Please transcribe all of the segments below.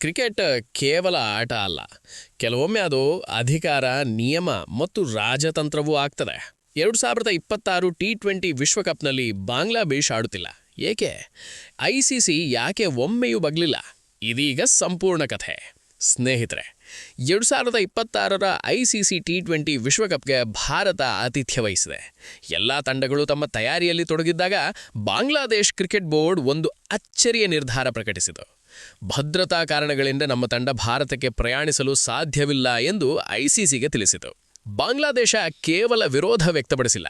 Cricket ಕೇವಲ ಆಟ ಅಲ್ಲ. ಕೆಲವೊಮ್ಮೆ ಅದು ಅಧಿಕಾರ, ನಿಯಮ ಮತ್ತು ರಾಜತಂತ್ರವೂ ಆಗ್ತದೆ. ಎರಡು ಸಾವಿರದ ಇಪ್ಪತ್ತಾರು ಟಿ ಟ್ವೆಂಟಿ ವಿಶ್ವಕಪ್ನಲ್ಲಿ ಬಾಂಗ್ಲಾದೇಶ್ ಆಡುತ್ತಿಲ್ಲ ಏಕೆ? ಐ ಸಿ ಸಿ ಯಾಕೆ ಒಮ್ಮೆಯೂ ಬಗ್ಲಿಲ್ಲ? ಇದೀಗ ಸಂಪೂರ್ಣ ಕಥೆ. ಸ್ನೇಹಿತರೆ, ಎರಡು ಸಾವಿರದ ಇಪ್ಪತ್ತಾರರ I C C T twenty ವಿಶ್ವಕಪ್ಗೆ Bharat ಆತಿಥ್ಯ ವಹಿಸಿದೆ. ಎಲ್ಲ ತಂಡಗಳು ತಮ್ಮ ತಯಾರಿಯಲ್ಲಿ ತೊಡಗಿದ್ದಾಗ ಬಾಂಗ್ಲಾದೇಶ್ ಕ್ರಿಕೆಟ್ ಬೋರ್ಡ್ ಒಂದು ಅಚ್ಚರಿಯ ನಿರ್ಧಾರ ಪ್ರಕಟಿಸಿತು. ಭದ್ರತಾ ಕಾರಣಗಳಿಂದ ನಮ್ಮ ತಂಡ ಭಾರತಕ್ಕೆ ಪ್ರಯಾಣಿಸಲು ಸಾಧ್ಯವಿಲ್ಲ ಎಂದು ಐಸಿಸಿಗೆ ತಿಳಿಸಿತು. ಬಾಂಗ್ಲಾದೇಶ ಕೇವಲ ವಿರೋಧ ವ್ಯಕ್ತಪಡಿಸಿಲ್ಲ.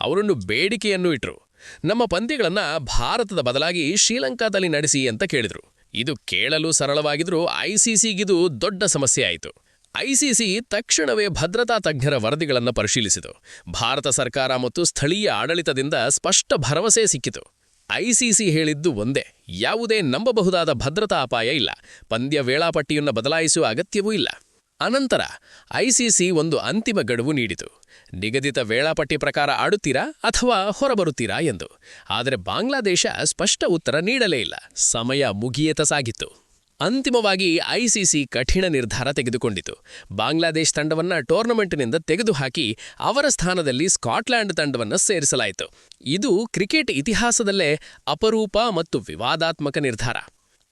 ಅವರನ್ನು ಬೇಡಿಕೆಯನ್ನು ಇಟ್ಟರು ನಮ್ಮ ಪಂದ್ಯಗಳನ್ನು ಭಾರತದ ಬದಲಾಗಿ ಶ್ರೀಲಂಕಾದಲ್ಲಿ ನಡೆಸಿ ಅಂತ ಕೇಳಿದರು. ಇದು ಕೇಳಲು ಸರಳವಾಗಿದ್ರೂ ಐಸಿಸಿಗಿದು ದೊಡ್ಡ ಸಮಸ್ಯೆ ಆಯಿತು. ಐಸಿಸಿ ತಕ್ಷಣವೇ ಭದ್ರತಾ ತಜ್ಞರ ವರದಿಗಳನ್ನು ಪರಿಶೀಲಿಸಿತು. ಭಾರತ ಸರ್ಕಾರ ಮತ್ತು ಸ್ಥಳೀಯ ಆಡಳಿತದಿಂದ ಸ್ಪಷ್ಟ ಭರವಸೆ ಸಿಕ್ಕಿತು. ಐಸಿಸಿ ಹೇಳಿದ್ದು ಒಂದೇ. ಯಾವುದೇ ನಂಬಬಹುದಾದ ಭದ್ರತಾ ಅಪಾಯ ಇಲ್ಲ. ಪಂದ್ಯ ವೇಳಾಪಟ್ಟಿಯನ್ನು ಬದಲಾಯಿಸುವ ಅಗತ್ಯವೂ ಇಲ್ಲ. ಅನಂತರ, ಐಸಿಸಿ ಒಂದು ಅಂತಿಮ ಗಡುವು ನೀಡಿತು. ನಿಗದಿತ ವೇಳಾಪಟ್ಟಿ ಪ್ರಕಾರ ಆಡುತ್ತೀರಾ ಅಥವಾ ಹೊರಬರುತ್ತೀರಾ ಎಂದು. ಆದರೆ ಬಾಂಗ್ಲಾದೇಶ ಸ್ಪಷ್ಟ ಉತ್ತರ ನೀಡಲೇ ಇಲ್ಲ. ಸಮಯ ಮುಗಿಯತ ಸಾಗಿತ್ತು. ಅಂತಿಮವಾಗಿ ಐಸಿಸಿ ಕಠಿಣ ನಿರ್ಧಾರ ತೆಗೆದುಕೊಂಡಿತು. ಬಾಂಗ್ಲಾದೇಶ್ ತಂಡವನ್ನ ಟೂರ್ನಮೆಂಟ್ನಿಂದ ತೆಗೆದುಹಾಕಿ ಅವರ ಸ್ಥಾನದಲ್ಲಿ ಸ್ಕಾಟ್ಲ್ಯಾಂಡ್ ತಂಡವನ್ನು ಸೇರಿಸಲಾಯಿತು. ಇದು ಕ್ರಿಕೆಟ್ ಇತಿಹಾಸದಲ್ಲೇ ಅಪರೂಪ ಮತ್ತು ವಿವಾದಾತ್ಮಕ ನಿರ್ಧಾರ.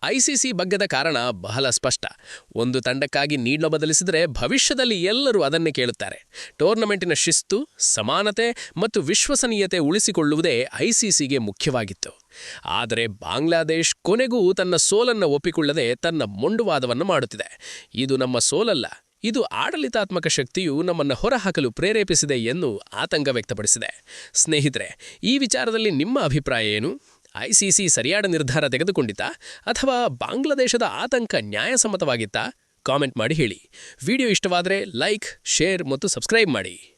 ಐಸಿಸಿ ಬಗ್ಗದ ಕಾರಣ ಬಹಳ ಸ್ಪಷ್ಟ. ಒಂದು ತಂಡಕ್ಕಾಗಿ ನೀಡ್ಲ ಬದಲಿಸಿದರೆ ಭವಿಷ್ಯದಲ್ಲಿ ಎಲ್ಲರೂ ಅದನ್ನೇ ಕೇಳುತ್ತಾರೆ. ಟೂರ್ನಮೆಂಟಿನ ಶಿಸ್ತು, ಸಮಾನತೆ ಮತ್ತು ವಿಶ್ವಸನೀಯತೆ ಉಳಿಸಿಕೊಳ್ಳುವುದೇ ಐಸಿಸಿಗೆ ಮುಖ್ಯವಾಗಿತ್ತು. ಆದರೆ ಬಾಂಗ್ಲಾದೇಶ್ ಕೊನೆಗೂ ತನ್ನ ಸೋಲನ್ನು ಒಪ್ಪಿಕೊಳ್ಳದೆ ತನ್ನ ಮೊಂಡುವಾದವನ್ನು ಮಾಡುತ್ತಿದೆ. ಇದು ನಮ್ಮ ಸೋಲಲ್ಲ, ಇದು ಆಡಳಿತಾತ್ಮಕ ಶಕ್ತಿಯು ನಮ್ಮನ್ನು ಹೊರಹಾಕಲು ಪ್ರೇರೇಪಿಸಿದೆ ಎಂದು ಆತಂಕ ವ್ಯಕ್ತಪಡಿಸಿದೆ. ಸ್ನೇಹಿತರೆ, ಈ ವಿಚಾರದಲ್ಲಿ ನಿಮ್ಮ ಅಭಿಪ್ರಾಯ ಏನು? ಐಸಿಸಿ ಸರಿಯಾದ ನಿರ್ಧಾರ ತೆಗೆದುಕೊಂಡಿತಾ, ಅಥವಾ ಬಾಂಗ್ಲಾದೇಶದ ಆತಂಕ ನ್ಯಾಯಸಮ್ಮತವಾಗಿತ್ತಾ? ಕಾಮೆಂಟ್ ಮಾಡಿ ಹೇಳಿ. ವಿಡಿಯೋ ಇಷ್ಟವಾದರೆ ಲೈಕ್, ಶೇರ್ ಮತ್ತು ಸಬ್ಸ್ಕ್ರೈಬ್ ಮಾಡಿ.